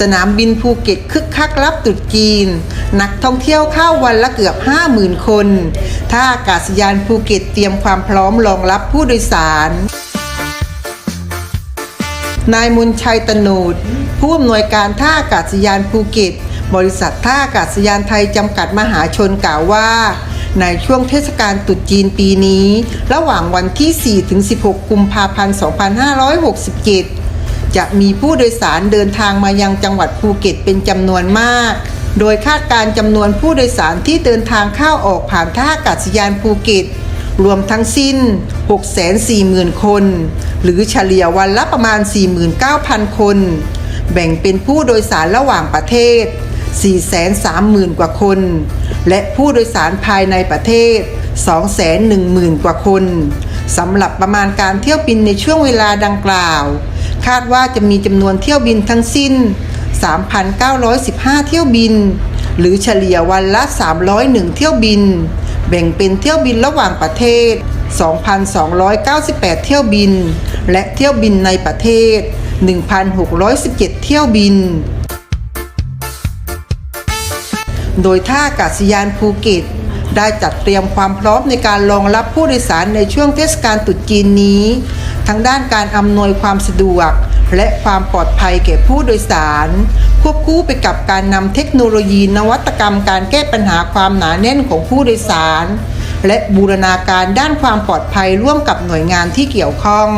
สนามบินภูเก็ตคึกคักรับตรุษจีน นักท่องเที่ยวเข้าวันละเกือบ 50,000 คน ท่าอากาศยานภูเก็ตเตรียมความพร้อมรองรับผู้โดยสารนายมุนชัยตนูดผู้อำนวยการท่าอากาศยานภูเก็ต บริษัทท่าอากาศยานไทยจำกัดมหาชนกล่าวว่า ในช่วงเทศกาลตรุษจีนปีนี้ ระหว่างวันที่ 4-16 กุมภาพันธ์ 2567 จะมีผู้โดยสารเดินทางมายังจังหวัดภูเก็ตเป็นจำนวนมาก โดยคาดการ์จำนวนผู้โดยสารที่เดินทางเข้าออกผ่านท่าอากาศยานภูเก็ต รวมทั้งสิ้น 640,000 คน หรือเฉลี่ยวันละประมาณ 49,000 คน แบ่งเป็นผู้โดยสารระหว่างประเทศ 430,000 กว่าคน และผู้โดยสารภายในประเทศ 210,000 กว่าคนสำหรับประมาณการเที่ยวบินในช่วงเวลาดังกล่าว คาดว่าจะมีจำนวนเที่ยวบินทั้งสิ้น 3,915 เที่ยวบิน หรือเฉลี่ยวันละ 301 เที่ยวบิน แบ่งเป็นเที่ยวบินระหว่างประเทศ 2,298 เที่ยวบิน และเที่ยวบินในประเทศ 1,617 เที่ยวบิน โดยท่าอากาศยานภูเก็ต ได้จัดเตรียมความพร้อมในการรองรับผู้โดยสารในช่วงเทศกาลตรุษจีนนี้ ทั้งด้านการอำนวยความสะดวก และความปลอดภัยแก่ผู้โดยสาร ควบคู่ไปกับการนำเทคโนโลยีนวัตกรรมการแก้ปัญหาความหนาแน่นของผู้โดยสาร และบูรณาการด้านความปลอดภัยร่วมกับหน่วยงานที่เกี่ยวข้อง